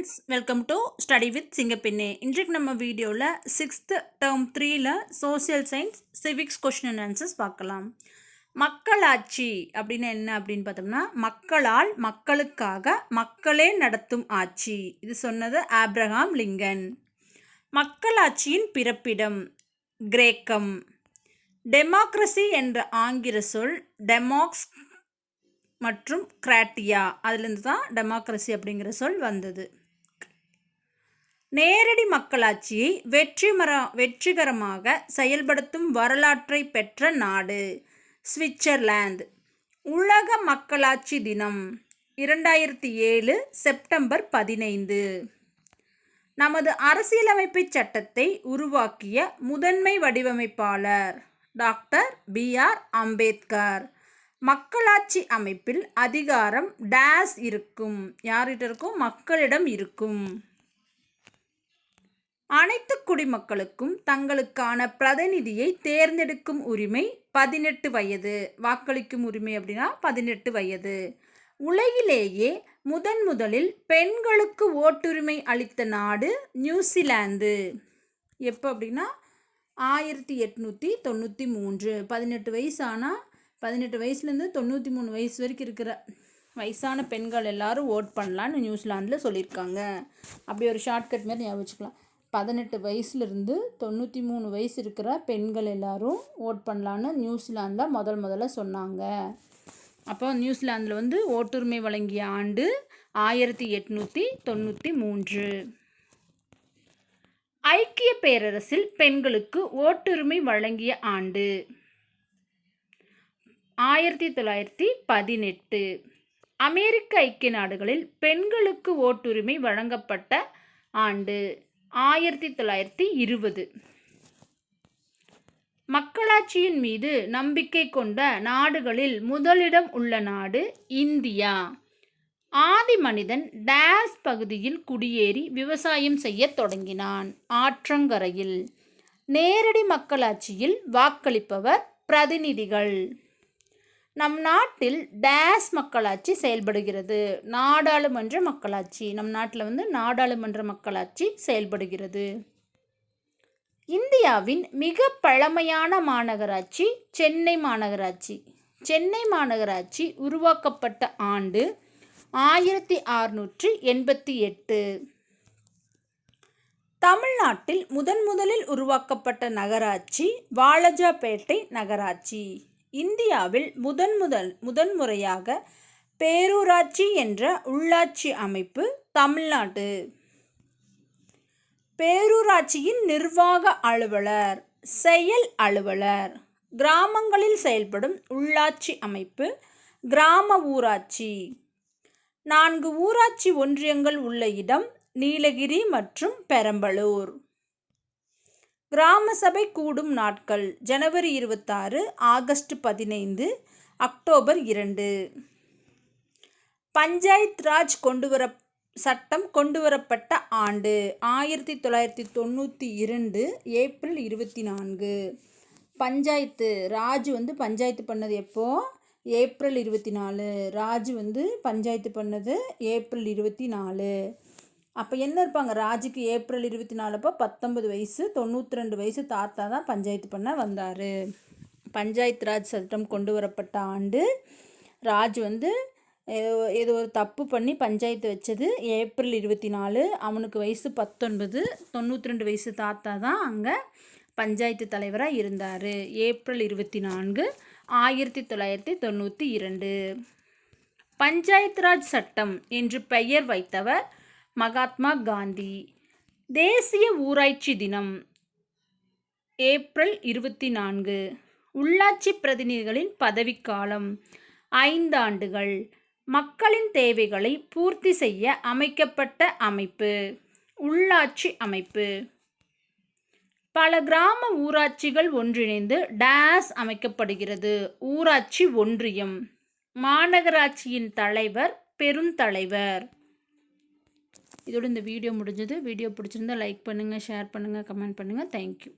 Friends welcome to study with சிங்கப்பின்னே இன்றைக்கு நம்ம வீடியோவில் சிக்ஸ்த்து டேர்ம் த்ரீயில் social science civics question and answers பார்க்கலாம். மக்களாட்சி அப்படின்னு என்ன அப்படின்னு பார்த்தோம்னா மக்களால் மக்களுக்காக மக்களே நடத்தும் ஆட்சி. இது சொன்னது ஆப்ரஹாம் லிங்கன். மக்களாட்சியின் பிறப்பிடம் கிரேக்கம். டெமோக்ரஸி என்ற ஆங்கில சொல் டெமோக்ஸ் மற்றும் கிராட்டியா. அதுலேருந்து தான் டெமோக்ரஸி அப்படிங்கிற சொல் வந்தது. நேரடி மக்களாட்சியை வெற்றிமர வெற்றிகரமாக செயல்படுத்தும் வரலாற்றை பெற்ற நாடு. சுவிட்சர்லாந்து. உலக மக்களாட்சி தினம் இரண்டாயிரத்தி ஏழு செப்டம்பர் பதினைந்து. நமது அரசியலமைப்பு சட்டத்தை உருவாக்கிய முதன்மை வடிவமைப்பாளர் டாக்டர் பி. ஆர். அம்பேத்கர். மக்களாட்சி அமைப்பில் அதிகாரம் டேஸ் இருக்கும். யார்கிட்ட இருக்கும்? மக்களிடம் இருக்கும். அனைத்து குடிமக்களுக்கும் தங்களுக்கான பிரதிநிதியை தேர்ந்தெடுக்கும் உரிமை பதினெட்டு வயது. வாக்களிக்கும் உரிமை அப்படின்னா பதினெட்டு வயது. உலகிலேயே முதன் முதலில் பெண்களுக்கு ஓட்டுரிமை அளித்த நாடு நியூசிலாந்து. எப்போ அப்படின்னா ஆயிரத்தி எட்நூற்றி தொண்ணூற்றி மூன்று. பதினெட்டு வயசு ஆனால் பதினெட்டு வயசுலேருந்து தொண்ணூற்றி மூணு வயசு வரைக்கும் இருக்கிற வயசான பெண்கள் எல்லாரும் ஓட் பண்ணலான்னு நியூசிலாந்தில் சொல்லியிருக்காங்க. அப்படி ஒரு ஷார்ட்கட் மாதிரி ஞாபகம் வச்சுக்கலாம். பதினெட்டு வயசுலேருந்து தொண்ணூற்றி மூணு வயசு இருக்கிற பெண்கள் எல்லாரும் ஓட் பண்ணலான்னு நியூசிலாந்தில் முதல் முதல்ல சொன்னாங்க. அப்போ நியூசிலாந்தில் வந்து ஓட்டுரிமை வழங்கிய ஆண்டு ஆயிரத்தி எட்நூற்றி தொண்ணூற்றி மூன்று ஐக்கிய பேரரசில் பெண்களுக்கு ஓட்டுரிமை வழங்கிய ஆண்டு ஆயிரத்தி தொள்ளாயிரத்தி பதினெட்டு. அமெரிக்க ஐக்கிய நாடுகளில் பெண்களுக்கு ஓட்டுரிமை வழங்கப்பட்ட ஆண்டு ஆயிரத்தி தொள்ளாயிரத்தி இருபது. மக்களாட்சியின் மீது நம்பிக்கை கொண்ட நாடுகளில் முதலிடம் உள்ள நாடு இந்தியா. ஆதி மனிதன் டேஸ் பகுதியில் குடியேறி விவசாயம் செய்ய தொடங்கினான். ஆற்றங்கரையில் நேரடி மக்களாட்சியில் வாக்களிப்பவர் பிரதிநிதிகள். நம் நாட்டில் டேஸ் மக்களாட்சி செயல்படுகிறது. நாடாளுமன்ற மக்களாட்சி. நம் நாட்டில் வந்து நாடாளுமன்ற மக்களாட்சி செயல்படுகிறது. இந்தியாவின் மிக பழமையான மாநகராட்சி சென்னை மாநகராட்சி. சென்னை மாநகராட்சி உருவாக்கப்பட்ட ஆண்டு ஆயிரத்தி அறுநூற்றி எண்பத்தி எட்டு. தமிழ்நாட்டில் முதன் முதலில் உருவாக்கப்பட்ட நகராட்சி வாலஜாபேட்டை நகராட்சி. இந்தியாவில் முதன் முதல் முதன்முறையாக பேரூராட்சி என்ற உள்ளாட்சி அமைப்பு தமிழ்நாடு. பேரூராட்சியின் நிர்வாக அலுவலர் செயல் அலுவலர். கிராமங்களில் செயல்படும் உள்ளாட்சி அமைப்பு கிராம ஊராட்சி. நான்கு ஊராட்சி ஒன்றியங்கள் உள்ள இடம் நீலகிரி மற்றும் பெரம்பலூர். கிராம சபை கூடும் நாட்கள் ஜனவரி இருபத்தாறு ஆகஸ்ட் பதினைந்து அக்டோபர் இரண்டு. பஞ்சாயத் ராஜ் கொண்டு வர சட்டம் கொண்டு வரப்பட்ட ஆண்டு ஆயிரத்தி தொள்ளாயிரத்தி தொண்ணூற்றி இரண்டு ஏப்ரல் இருபத்தி நான்கு. பஞ்சாயத்து ராஜ் வந்து பஞ்சாயத்து பண்ணது எப்போ? ஏப்ரல் இருபத்தி நாலு. ராஜ் வந்து பஞ்சாயத்து பண்ணது ஏப்ரல் இருபத்தி நாலு. அப்போ என்ன இருப்பாங்க? ராஜுக்கு ஏப்ரல் இருபத்தி நாலுப்போ பத்தொன்பது வயசு தொண்ணூற்றி ரெண்டு வயசு தாத்தா தான் பஞ்சாயத்து பண்ண வந்தார். பஞ்சாயத்து ராஜ் சட்டம் கொண்டு வரப்பட்ட ஆண்டு ராஜ் வந்து ஏதோ ஒரு தப்பு பண்ணி பஞ்சாயத்து வச்சது. ஏப்ரல் இருபத்தி நாலு அவனுக்கு வயசு பத்தொன்பது தொண்ணூற்றி ரெண்டு வயசு தாத்தா தான் அங்கே பஞ்சாயத்து தலைவராக இருந்தார். ஏப்ரல் இருபத்தி நான்கு ஆயிரத்தி தொள்ளாயிரத்தி தொண்ணூற்றி இரண்டு. பஞ்சாயத்து ராஜ் சட்டம் என்று பெயர் வைத்தவர் மகாத்மா காந்தி. தேசிய ஊராட்சி தினம் ஏப்ரல் இருபத்தி நான்கு. உள்ளாட்சி பிரதிநிதிகளின் பதவிக்காலம் ஐந்தாண்டுகள் மக்களின் தேவைகளை பூர்த்தி செய்ய அமைக்கப்பட்ட அமைப்பு உள்ளாட்சி அமைப்பு. பல கிராம ஊராட்சிகள் ஒன்றிணைந்து டேஸ் அமைக்கப்படுகிறது. ஊராட்சி ஒன்றியம். மாநகராட்சியின் தலைவர் பெருந்தலைவர். இதோட இந்த வீடியோ முடிஞ்சது. வீடியோ பிடிச்சிருந்தா லைக் பண்ணுங்கள் ஷேர் பண்ணுங்கள் கமெண்ட் பண்ணுங்கள் தேங்க்யூ